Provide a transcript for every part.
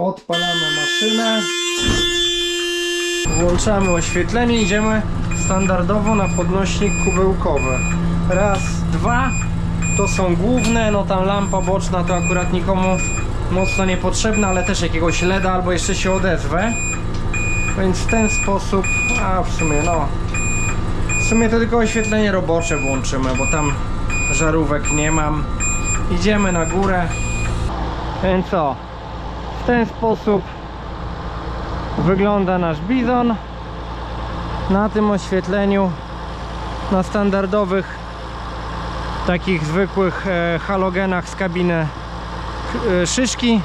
Podpalamy maszynę. Włączamy oświetlenie, idziemy standardowo na podnośnik kubełkowy. Raz, dwa, to są główne, no tam lampa boczna to akurat nikomu mocno niepotrzebna, ale też jakiegoś LEDa albo jeszcze się odezwę. Więc w ten sposób, a w sumie no, w sumie to tylko oświetlenie robocze włączymy, bo tam żarówek nie mam. Idziemy na górę. Więc co? Ten sposób wygląda nasz bizon. Na tym oświetleniu, na standardowych, takich zwykłych e, halogenach z kabiny e, szyszki.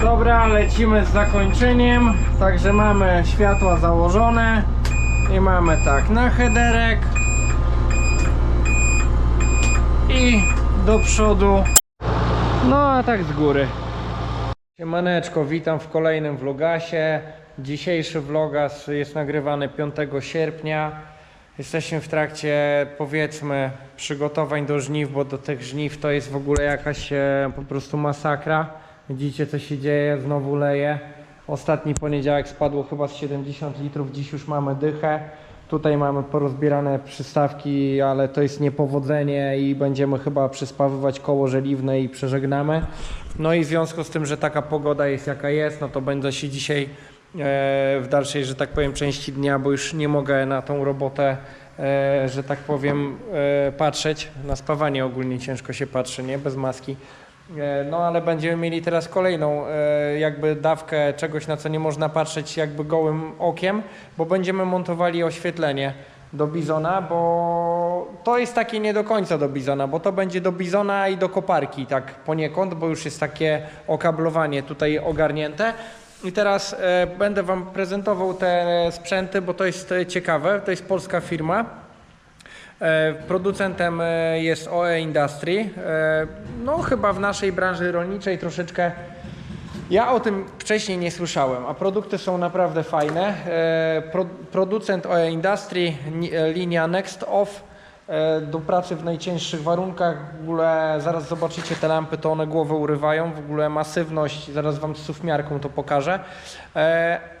Dobra, lecimy z zakończeniem. Także mamy światła założone i mamy tak na headerek i do przodu. No a tak z góry. Siemaneczko, witam w kolejnym vlogasie. Dzisiejszy vlogas jest nagrywany 5 sierpnia. Jesteśmy w trakcie, powiedzmy, przygotowań do żniw, bo do tych żniw to jest w ogóle jakaś e, po prostu masakra. Widzicie, co się dzieje, znowu leje. Ostatni poniedziałek spadło chyba z 70 litrów, dziś już mamy dychę. Tutaj mamy porozbierane przystawki, ale to jest niepowodzenie i będziemy chyba przyspawywać koło żeliwne i przeżegnamy. No i w związku z tym, że taka pogoda jest jaka jest, no to będę się dzisiaj e, w dalszej, że tak powiem, części dnia, bo już nie mogę na tą robotę, e, że tak powiem, e, patrzeć. Na spawanie ogólnie ciężko się patrzy, nie? Bez maski. E, No ale będziemy mieli teraz kolejną e, jakby dawkę czegoś, na co nie można patrzeć jakby gołym okiem, bo będziemy montowali oświetlenie do Bizona, bo to jest takie nie do końca do Bizona, bo to będzie do Bizona i do koparki tak poniekąd, bo już jest takie okablowanie tutaj ogarnięte. I teraz e, będę Wam prezentował te sprzęty, bo to jest ciekawe, to jest polska firma. E, Producentem e, jest OE Industry. E, No chyba w naszej branży rolniczej troszeczkę ja o tym wcześniej nie słyszałem, a produkty są naprawdę fajne. Pro, producent OE Industry, ni- linia Next Off do pracy w najcięższych warunkach. W ogóle zaraz zobaczycie te lampy, to one głowę urywają. W ogóle masywność, zaraz Wam z suwmiarką to pokażę.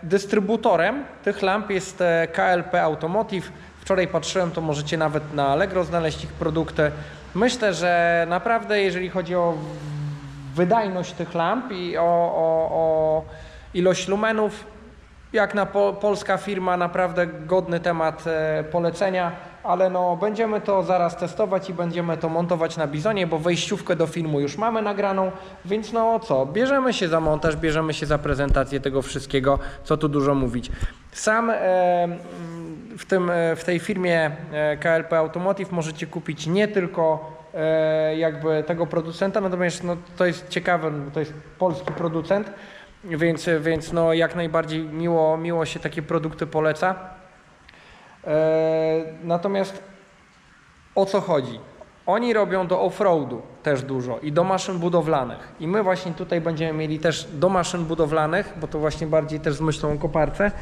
Dystrybutorem tych lamp jest KLP Automotive. Wczoraj patrzyłem, to możecie nawet na Allegro znaleźć ich produkty. Myślę, że naprawdę jeżeli chodzi o wydajność tych lamp i o, o, o ilość lumenów, jak na po, polska firma, naprawdę godny temat e, polecenia, ale no będziemy to zaraz testować i będziemy to montować na Bizonie, bo wejściówkę do filmu już mamy nagraną, więc no co, bierzemy się za montaż, bierzemy się za prezentację tego wszystkiego, co tu dużo mówić. Sam e, w, tym, e, w tej firmie e, KLP Automotive możecie kupić nie tylko jakby tego producenta, natomiast no, to jest ciekawe, bo to jest polski producent, więc, więc no, jak najbardziej miło, miło się takie produkty poleca. E, natomiast o co chodzi? Oni robią do offroadu też dużo i do maszyn budowlanych. I my właśnie tutaj będziemy mieli też do maszyn budowlanych, bo to właśnie bardziej też z myślą o koparce.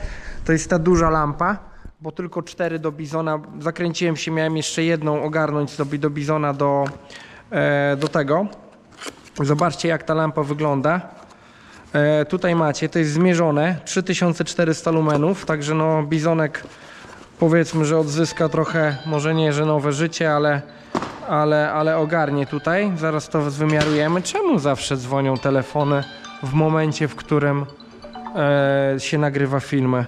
To jest ta duża lampa, bo tylko cztery do bizona. Zakręciłem się, miałem jeszcze jedną ogarnąć do, do bizona do, e, do tego. Zobaczcie jak ta lampa wygląda. E, tutaj macie, to jest zmierzone 3400 lumenów, także no bizonek powiedzmy, że odzyska trochę, może nie, że nowe życie, ale, ale, ale ogarnie tutaj. Zaraz to wymiarujemy. Czemu zawsze dzwonią telefony w momencie, w którym e, się nagrywa filmy?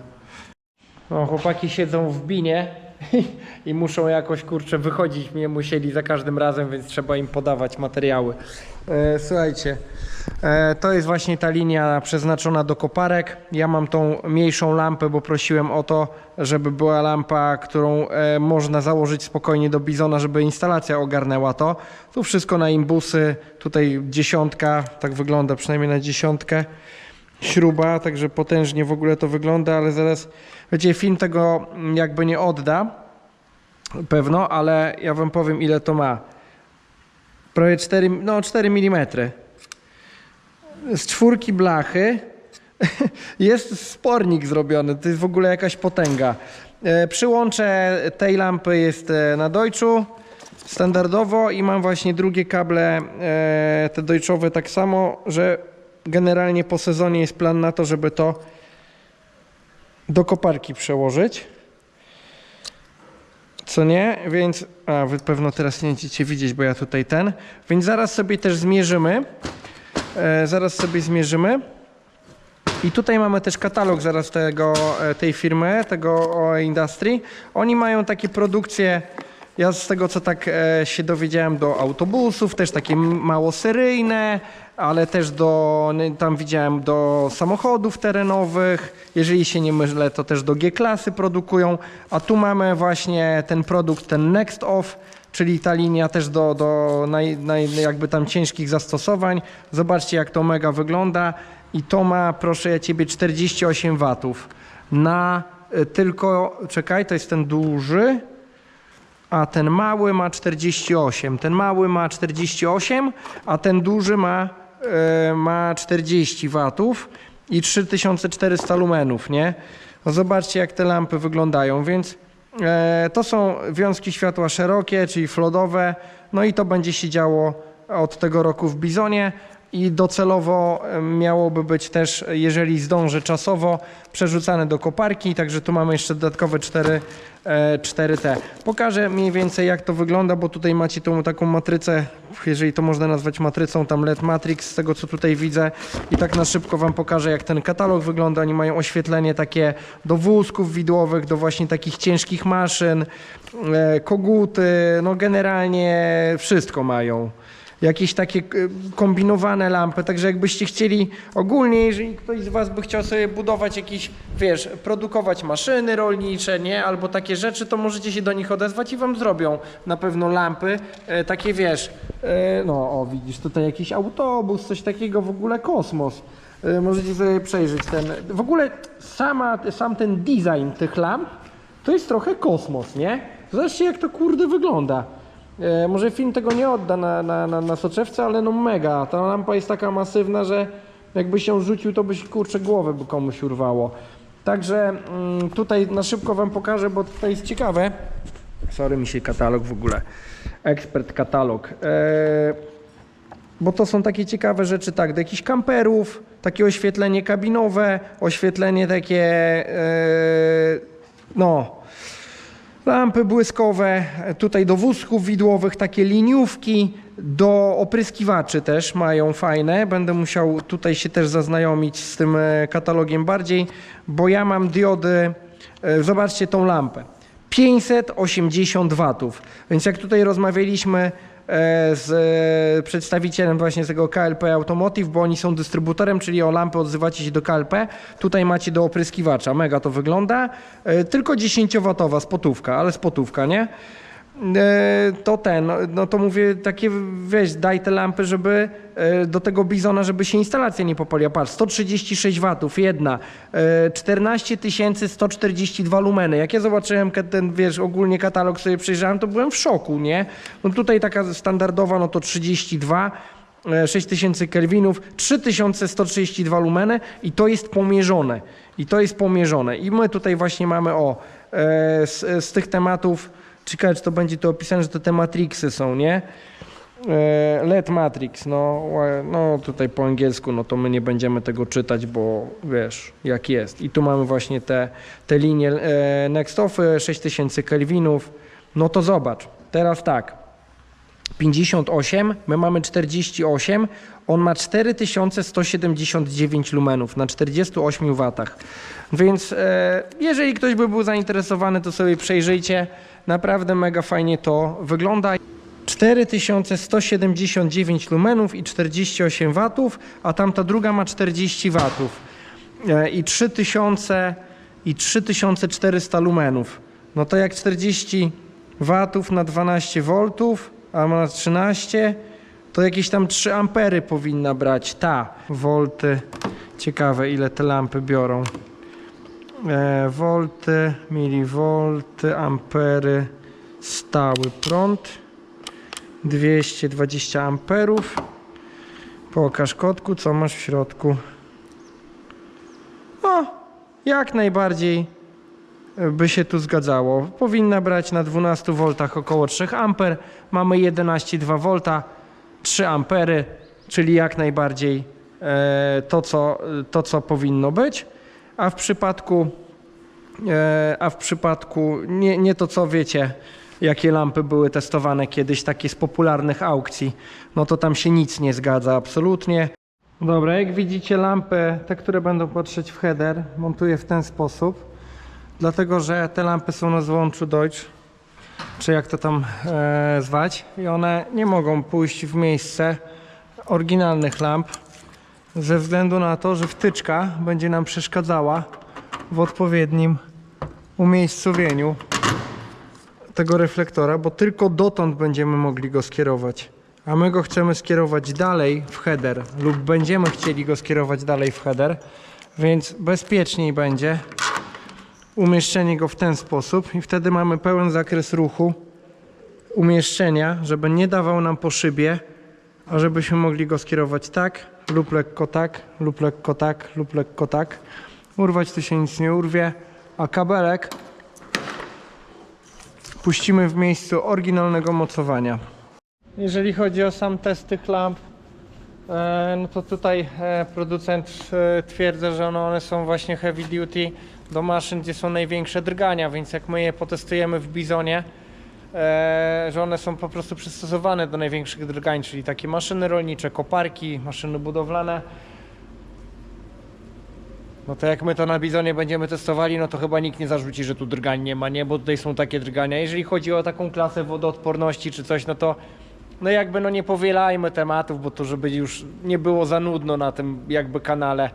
No, chłopaki siedzą w binie i muszą jakoś kurczę wychodzić mnie musieli za każdym razem, więc trzeba im podawać materiały. E, słuchajcie, e, to jest właśnie ta linia przeznaczona do koparek. Ja mam tą mniejszą lampę, bo prosiłem o to, żeby była lampa, którą e, można założyć spokojnie do bizona, żeby instalacja ogarnęła to. Tu wszystko na imbusy, tutaj dziesiątka, tak wygląda przynajmniej na dziesiątkę śruba, także potężnie w ogóle to wygląda, ale zaraz, wiecie, film tego jakby nie odda, pewno, ale ja wam powiem ile to ma. Prawie 4, no 4 mm. Z czwórki blachy jest spornik zrobiony, to jest w ogóle jakaś potęga. E, Przyłącze tej lampy jest e, na Deutschu standardowo i mam właśnie drugie kable, e, te Deutschowe tak samo, że generalnie po sezonie jest plan na to, żeby to do koparki przełożyć. Co nie? Więc. A, wy pewno teraz nie będziecie widzieć, bo ja tutaj ten. Więc zaraz sobie też zmierzymy. E, zaraz sobie zmierzymy. I tutaj mamy też katalog zaraz tego, e, tej firmy, tego OE Industry. Oni mają takie produkcje, ja z tego co tak e, się dowiedziałem, do autobusów, też takie mało seryjne, ale też do, n- tam widziałem, do samochodów terenowych. Jeżeli się nie mylę, to też do G-klasy produkują. A tu mamy właśnie ten produkt, ten Next Off, czyli ta linia też do, do naj, naj, jakby tam ciężkich zastosowań. Zobaczcie jak to mega wygląda i to ma, proszę ja ciebie, 48 watów na y, tylko, czekaj, to jest ten duży, a ten mały ma 48. Ten mały ma 48, a ten duży ma, e, ma 40 watów i 3400 lumenów, nie? No zobaczcie jak te lampy wyglądają, więc e, to są wiązki światła szerokie, czyli flodowe, no i to będzie się działo od tego roku w Bizonie i docelowo e, miałoby być też, jeżeli zdąży czasowo, przerzucane do koparki, także tu mamy jeszcze dodatkowe 4, e, 4T. Pokażę mniej więcej jak to wygląda, bo tutaj macie tą taką matrycę, jeżeli to można nazwać matrycą, tam LED Matrix z tego co tutaj widzę i tak na szybko Wam pokażę jak ten katalog wygląda. Oni mają oświetlenie takie do wózków widłowych, do właśnie takich ciężkich maszyn, e, koguty, no generalnie wszystko mają jakieś takie e, kombinowane lampy, także jakbyście chcieli ogólnie, jeżeli ktoś z Was by chciał sobie budować jakieś, wiesz, produkować maszyny rolnicze, nie, albo takie rzeczy, to możecie się do nich odezwać i Wam zrobią na pewno lampy, e, takie wiesz, e, no o widzisz, tutaj jakiś autobus, coś takiego, w ogóle kosmos. E, Możecie sobie przejrzeć ten, w ogóle sama, sam ten design tych lamp, to jest trochę kosmos, nie? Zobaczcie jak to kurde wygląda. E, może film tego nie odda na, na, na, na soczewce, ale no mega. Ta lampa jest taka masywna, że jakby się rzucił, to byś kurczę głowę by komuś urwało. Także mm, tutaj na szybko wam pokażę, bo tutaj jest ciekawe. Sorry, mi się katalog w ogóle. Ekspert katalog. E, bo to są takie ciekawe rzeczy, tak, do jakichś kamperów, takie oświetlenie kabinowe, oświetlenie takie, e, no, lampy błyskowe, tutaj do wózków widłowych takie liniówki, do opryskiwaczy też mają fajne. Będę musiał tutaj się też zaznajomić z tym e, katalogiem bardziej, bo ja mam diody, e, zobaczcie tą lampę, 580 watów, więc jak tutaj rozmawialiśmy z e, przedstawicielem właśnie tego KLP Automotive, bo oni są dystrybutorem, czyli o lampy odzywacie się do KLP. Tutaj macie do opryskiwacza, mega to wygląda. E, Tylko 10-watowa spotówka, ale spotówka, nie? E, To ten, no- no to mówię, takie weź, daj te lampy, żeby e, do tego bizona, żeby się instalacja nie popaliła. Patrz, 136 watów, jedna, e, 14 142 lumeny. Jak ja zobaczyłem ten, wiesz, ogólnie katalog sobie przejrzałem, to byłem w szoku, nie? No tutaj taka standardowa, no to 32, e, 6000 kelwinów, 3132 lumeny i to jest pomierzone. I to jest pomierzone. I my tutaj właśnie mamy, o, e, z, z tych tematów, ciekawe czy to będzie to opisane, że to te matrixy są, nie? E, LED Matrix, no, no tutaj po angielsku, no to my nie będziemy tego czytać, bo wiesz, jak jest. I tu mamy właśnie te, te linie e, Next Offy, 6000 kelwinów. No to zobacz, teraz tak, 58, my mamy 48, on ma 4179 lumenów na 48 watach. Więc e, jeżeli ktoś by był zainteresowany, to sobie przejrzyjcie. Naprawdę mega fajnie to wygląda. 4179 lumenów i 48 watów, a tamta druga ma 40 watów e, i 3000 i 3400 lumenów. No to jak 40 watów na 12 voltów, a ma 13, to jakieś tam 3 ampery powinna brać ta. Volty, ciekawe ile te lampy biorą. E, volty, milivolty, ampery, stały prąd. 220 amperów. Pokaż kotku, co masz w środku. O, jak najbardziej by się tu zgadzało. Powinna brać na 12 V około 3 amper. Mamy 11,2 V, 3 ampery, czyli jak najbardziej e, to, co, to, co powinno być, a w przypadku, e, a w przypadku nie, nie to, co wiecie, jakie lampy były testowane kiedyś, takie z popularnych aukcji, no to tam się nic nie zgadza absolutnie. Dobra, jak widzicie lampy, te, które będą patrzeć w header, montuję w ten sposób, dlatego że te lampy są na złączu Deutsch, czy jak to tam e, zwać, i one nie mogą pójść w miejsce oryginalnych lamp, ze względu na to, że wtyczka będzie nam przeszkadzała w odpowiednim umiejscowieniu tego reflektora, bo tylko dotąd będziemy mogli go skierować. A my go chcemy skierować dalej w header, lub będziemy chcieli go skierować dalej w header, więc bezpieczniej będzie umieszczenie go w ten sposób i wtedy mamy pełen zakres ruchu umieszczenia, żeby nie dawał nam po szybie, a żebyśmy mogli go skierować tak, lub lekko tak, lub lekko tak, lub lekko tak. Urwać tu się nic nie urwie, a kabelek puścimy w miejscu oryginalnego mocowania. Jeżeli chodzi o sam test tych lamp, e, no to tutaj e, producent e, twierdza, że one, one są właśnie heavy duty do maszyn, gdzie są największe drgania, więc jak my je potestujemy w Bizonie, e, że one są po prostu przystosowane do największych drgań, czyli takie maszyny rolnicze, koparki, maszyny budowlane. No to jak my to na Bizonie będziemy testowali, no to chyba nikt nie zarzuci, że tu drgań nie ma, nie? Bo tutaj są takie drgania. Jeżeli chodzi o taką klasę wodoodporności czy coś, no to no jakby no nie powielajmy tematów, bo to żeby już nie było za nudno na tym jakby kanale.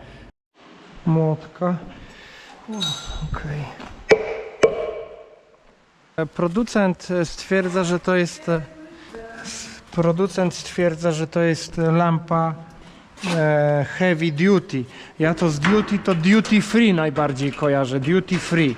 Młotka. Okej. E, Producent e, stwierdza, że to jest producent stwierdza, że to jest lampa e, heavy duty. Ja to z duty to duty free najbardziej kojarzę, duty free.